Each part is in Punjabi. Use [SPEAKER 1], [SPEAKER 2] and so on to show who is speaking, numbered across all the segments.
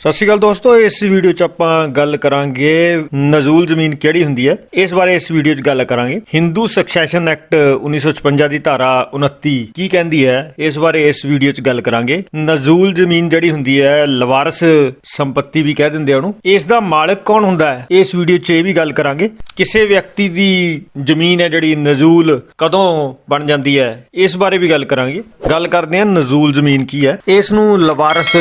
[SPEAKER 1] ਸਤਿ ਸ਼੍ਰੀ ਅਕਾਲ ਦੋਸਤੋ, ਇਸ ਵੀਡੀਓ 'ਚ ਆਪਾਂ ਗੱਲ ਕਰਾਂਗੇ ਨਜ਼ੂਲ ਜ਼ਮੀਨ ਕਿਹੜੀ ਹੁੰਦੀ ਹੈ? ਇਸ ਬਾਰੇ ਇਸ ਵੀਡੀਓ 'ਚ ਗੱਲ ਕਰਾਂਗੇ। ਹਿੰਦੂ ਸਕਸੈਸ਼ਨ ਐਕਟ 1956 ਦੀ ਧਾਰਾ 29 ਕੀ ਕਹਿੰਦੀ ਹੈ? ਇਸ ਬਾਰੇ ਇਸ ਵੀਡੀਓ 'ਚ ਗੱਲ ਕਰਾਂਗੇ। ਨਜ਼ੂਲ ਜ਼ਮੀਨ ਜਿਹੜੀ ਹੁੰਦੀ ਹੈ, ਲਵਾਰਸ ਸੰਪਤੀ ਵੀ ਕਹਿ ਦਿੰਦੇ ਆ ਉਹਨੂੰ। ਇਸ ਦਾ ਮਾਲਕ ਕੌਣ ਹੁੰਦਾ ਹੈ? ਇਸ ਵੀਡੀਓ 'ਚ ਇਹ ਵੀ ਗੱਲ ਕਰਾਂਗੇ। ਕਿਸੇ ਵਿਅਕਤੀ ਦੀ ਜ਼ਮੀਨ ਹੈ ਜਿਹੜੀ ਨਜ਼ੂਲ ਕਦੋਂ ਬਣ ਜਾਂਦੀ ਹੈ? ਇਸ ਬਾਰੇ ਵੀ ਗੱਲ ਕਰਾਂਗੇ। ਗੱਲ ਕਰਦੇ ਹਾਂ, ਨਜ਼ੂਲ ਜ਼ਮੀਨ ਕੀ ਹੈ? ਇਸ ਨੂੰ ਲਵਾਰਸ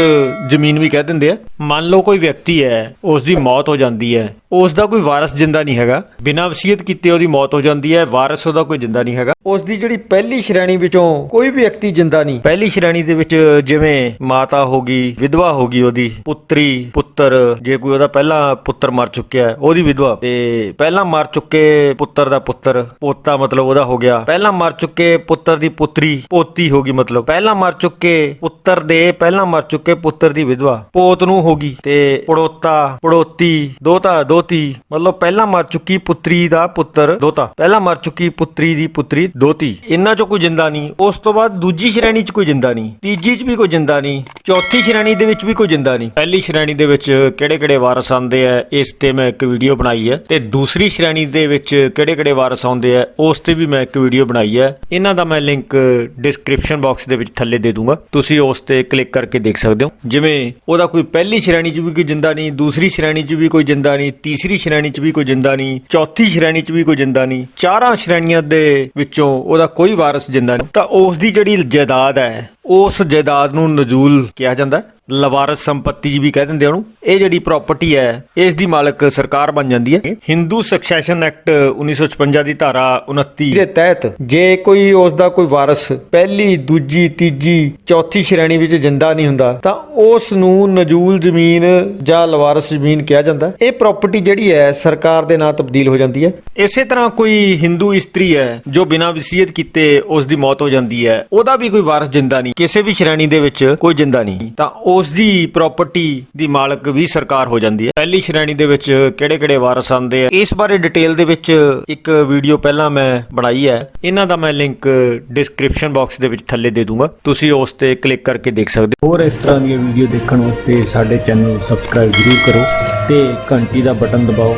[SPEAKER 1] ਜ਼ਮੀਨ ਵੀ ਕਹਿ ਦਿੰਦੇ ਆ। ਮੰਨ ਲਓ ਕੋਈ ਵਿਅਕਤੀ ਹੈ ਉਸ ਦੀ ਮੌਤ ਹੋ ਜਾਂਦੀ ਹੈ ਉਸ ਦਾ ਕੋਈ ਵਾਰਸ ਜਿੰਦਾ ਨਹੀਂ ਹੈਗਾ। ਬਿਨਾਂ ਵਸੀਅਤ ਕੀਤੇ ਉਹਦੀ ਮੌਤ ਹੋ ਜਾਂਦੀ ਹੈ। ਵਾਰਸ ਉਹਦਾ ਕੋਈ ਜਿੰਦਾ ਨਹੀਂ ਹੈਗਾ। ਉਸ ਦੀ ਜਿਹੜੀ ਪਹਿਲੀ ਸ਼੍ਰੇਣੀ ਵਿੱਚੋਂ ਕੋਈ ਵੀ ਵਿਅਕਤੀ ਜਿੰਦਾ ਨਹੀਂ। ਪਹਿਲੀ ਸ਼੍ਰੇਣੀ ਦੇ ਵਿੱਚ ਜਿਵੇਂ ਮਾਤਾ ਹੋ ਗਈ ਵਿਧਵਾ ਹੋ ਗਈ ਉਹਦੀ ਪੁੱਤਰੀ ਪੁੱਤਰ ਜੇ ਕੋਈ ਉਹਦਾ ਪਹਿਲਾ ਪੁੱਤਰ ਮਰ ਚੁੱਕਿਆ ਹੈ ਉਹਦੀ ਵਿਧਵਾ। ਤੇ ਪਹਿਲਾਂ ਮਰ ਚੁੱਕੇ ਪੁੱਤਰ ਦਾ ਪੁੱਤਰ ਪੋਤਾ ਮਤਲਬ ਉਹਦਾ ਹੋ ਗਿਆ। ਪਹਿਲਾਂ ਮਰ ਚੁੱਕੇ ਪੁੱਤਰ ਦੀ ਪੁੱਤਰੀ ਪੋਤੀ ਹੋ ਗਈ ਮਤਲਬ। ਪਹਿਲਾਂ ਮਰ ਚੁੱਕੇ ਪੁੱਤਰ ਦੇ ਪਹਿਲਾਂ ਮਰ ਚੁੱਕੇ ਪੁੱਤਰ ਦੀ ਵਿਧਵਾ। ਪੋਤ ਨੂੰ ਹੋ ਗਈ ਤੇ ਪੜੋਤਾ ਪੜੋਤੀ ਦੋਤਾ ਦੋਤੀ, ਮਤਲਬ ਪਹਿਲਾਂ ਮਰ ਚੁੱਕੀ ਪੁੱਤਰੀ ਦਾ ਪੁੱਤਰ ਦੋਤਾ। ਪਹਿਲਾਂ ਮਰ ਚੁੱਕੀ ਪੁੱਤਰੀ ਦੀ ਪੁੱਤਰੀ ਦੋਤੀ। ਇਹਨਾਂ ਚੋਂ ਕੋਈ ਜਿੰਦਾ ਨਹੀਂ। ਉਸ ਤੋਂ ਬਾਅਦ ਦੂਜੀ ਸ਼੍ਰੇਣੀ 'ਚ ਕੋਈ ਜਿੰਦਾ ਨਹੀਂ। ਤੀਜੀ 'ਚ ਵੀ ਕੋਈ ਜਿੰਦਾ ਨਹੀਂ। ਚੌਥੀ ਸ਼੍ਰੇਣੀ ਦੇ ਵਿੱਚ ਵੀ ਕੋਈ ਜਿੰਦਾ ਨਹੀਂ। ਪਹਿਲੀ ਸ਼੍ਰੇਣੀ ਦੇ ਵਿੱਚ ਕਿਹੜੇ-ਕਿਹੜੇ ਵਾਰਸ ਆਉਂਦੇ ਆ, ਇਸ ਤੇ ਮੈਂ ਇੱਕ ਵੀਡੀਓ ਬਣਾਈ ਹੈ ਤੇ ਦੂਸਰੀ ਸ਼੍ਰੇਣੀ ਦੇ ਵਿੱਚ ਕਿਹੜੇ-ਕਿਹੜੇ ਵਾਰਸ ਆਉਂਦੇ ਆ, ਉਸ ਤੇ ਵੀ ਮੈਂ ਇੱਕ ਵੀਡੀਓ ਬਣਾਈ ਹੈ ਇਹਨਾਂ ਦਾ ਮੈਂ ਲਿੰਕ ਡਿਸਕ੍ਰਿਪਸ਼ਨ ਬਾਕਸ ਦੇ ਵਿੱਚ ਥੱਲੇ ਦੇ ਦੂੰਗਾ। ਤੁਸੀਂ ਉਸ ਤੇ ਕਲਿੱਕ ਕਰਕੇ ਦੇਖ ਸਕਦੇ ਹੋ। ਜਿਵੇਂ ਉਹਦਾ ਕੋਈ ਪਹਿਲੀ ਸ਼੍ਰੇਣੀ 'ਚ ਵੀ ਕੋਈ ਜਿੰਦਾ ਨਹੀਂ, ਦੂਸਰੀ ਸ਼੍ਰੇਣੀ 'ਚ ਵੀ ਕੋਈ ਜਿੰਦਾ ਨਹੀਂ, ਤੀਸਰੀ ਸ਼੍ਰੇਣੀ 'ਚ ਵੀ ਕੋਈ ਜਿੰਦਾ ਨਹੀਂ, ਚੌਥੀ ਸ਼੍ਰੇਣੀ 'ਚ ਵੀ ਕੋਈ ਜਿੰਦਾ ਨਹੀਂ, ਚਾਰਾਂ ਸ਼੍ਰੇਣੀਆਂ ਦੇ ਵਿੱਚੋਂ ਉਹਦਾ ਕੋਈ ਵਾਰਸ ਜਿੰਦਾ ਨਹੀਂ। ਤਾਂ ਉਸ ਦੀ ਜਿਹੜੀ ਜਾਇਦਾਦ ਹੈ ਉਸ ਜਾਇਦਾਦ ਨੂੰ ਨਜ਼ੂਲ ਕਿਹਾ ਜਾਂਦਾ ਹੈ। ਲਵਾਰਸ ਸੰਪਤੀ ਵੀ ਕਹਿ ਦਿੰਦੇ ਉਹਨੂੰ। ਇਹ ਜਿਹੜੀ ਪ੍ਰਾਪਰਟੀ ਹੈ, ਇਸ ਦੀ ਮਾਲਕ ਸਰਕਾਰ ਬਣ ਜਾਂਦੀ ਹੈ। ਹਿੰਦੂ ਸਕਸੈਸ਼ਨ ਐਕਟ 1956 ਦੀ ਧਾਰਾ 29 ਦੇ ਤਹਿਤ ਜੇ ਕੋਈ ਉਸ ਦਾ ਕੋਈ ਵਾਰਸ ਪਹਿਲੀ, ਦੂਜੀ, ਤੀਜੀ, ਚੌਥੀ ਸ਼੍ਰੇਣੀ ਵਿੱਚ ਜਿੰਦਾ ਨਹੀਂ ਹੁੰਦਾ, ਤਾਂ ਉਸ ਨੂੰ ਨਜੂਲ ਜ਼ਮੀਨ ਜਾਂ ਲਵਾਰਸ ਜ਼ਮੀਨ ਕਿਹਾ ਜਾਂਦਾ ਇਹ ਪ੍ਰਾਪਰਟੀ ਜਿਹੜੀ ਹੈ, ਸਰਕਾਰ ਦੇ ਨਾਂ ਤਬਦੀਲ ਹੋ ਜਾਂਦੀ ਹੈ। ਇਸੇ ਤਰ੍ਹਾਂ ਕੋਈ ਹਿੰਦੂ ਇਸਤਰੀ ਹੈ, ਜੋ ਬਿਨਾਂ ਵਸੀਅਤ ਕੀਤੇ ਉਸ ਦੀ ਮੌਤ ਹੋ ਜਾਂਦੀ ਹੈ, ਉਹਦਾ ਵੀ ਕੋਈ ਵਾਰਸ ਜਿੰਦਾ ਨਹੀਂ। ਕਿਸੇ ਵੀ ਸ਼੍ਰੇਣੀ ਦੇ ਵਿੱਚ ਕੋਈ ਜਿੰਦਾ ਨਹੀਂ। ਤਾਂ ਉਹ ਉਸ ਦੀ ਪ੍ਰਾਪਰਟੀ ਦੀ ਮਾਲਕ ਵੀ ਸਰਕਾਰ ਹੋ ਜਾਂਦੀ ਹੈ। ਪਹਿਲੀ ਸ਼੍ਰੇਣੀ ਦੇ ਵਿੱਚ ਕਿਹੜੇ-ਕਿਹੜੇ ਵਾਰਸ ਆਉਂਦੇ ਆ? ਇਸ ਬਾਰੇ ਡਿਟੇਲ ਦੇ ਵਿੱਚ ਇੱਕ ਵੀਡੀਓ ਪਹਿਲਾਂ ਮੈਂ ਬਣਾਈ ਹੈ। ਇਹਨਾਂ ਦਾ ਮੈਂ ਲਿੰਕ ਡਿਸਕ੍ਰਿਪਸ਼ਨ ਬਾਕਸ ਦੇ ਵਿੱਚ ਥੱਲੇ ਦੇ ਦੂੰਗਾ। ਤੁਸੀਂ ਉਸ ਤੇ ਕਲਿੱਕ ਕਰਕੇ ਦੇਖ ਸਕਦੇ ਹੋ।
[SPEAKER 2] ਹੋਰ ਇਸ ਤਰ੍ਹਾਂ ਦੀਆਂ ਵੀਡੀਓ ਦੇਖਣ ਵਾਸਤੇ ਸਾਡੇ ਚੈਨਲ ਨੂੰ ਸਬਸਕ੍ਰਾਈਬ ਜ਼ਰੂਰ ਕਰੋ ਤੇ ਘੰਟੀ ਦਾ ਬਟਨ ਦਬਾਓ।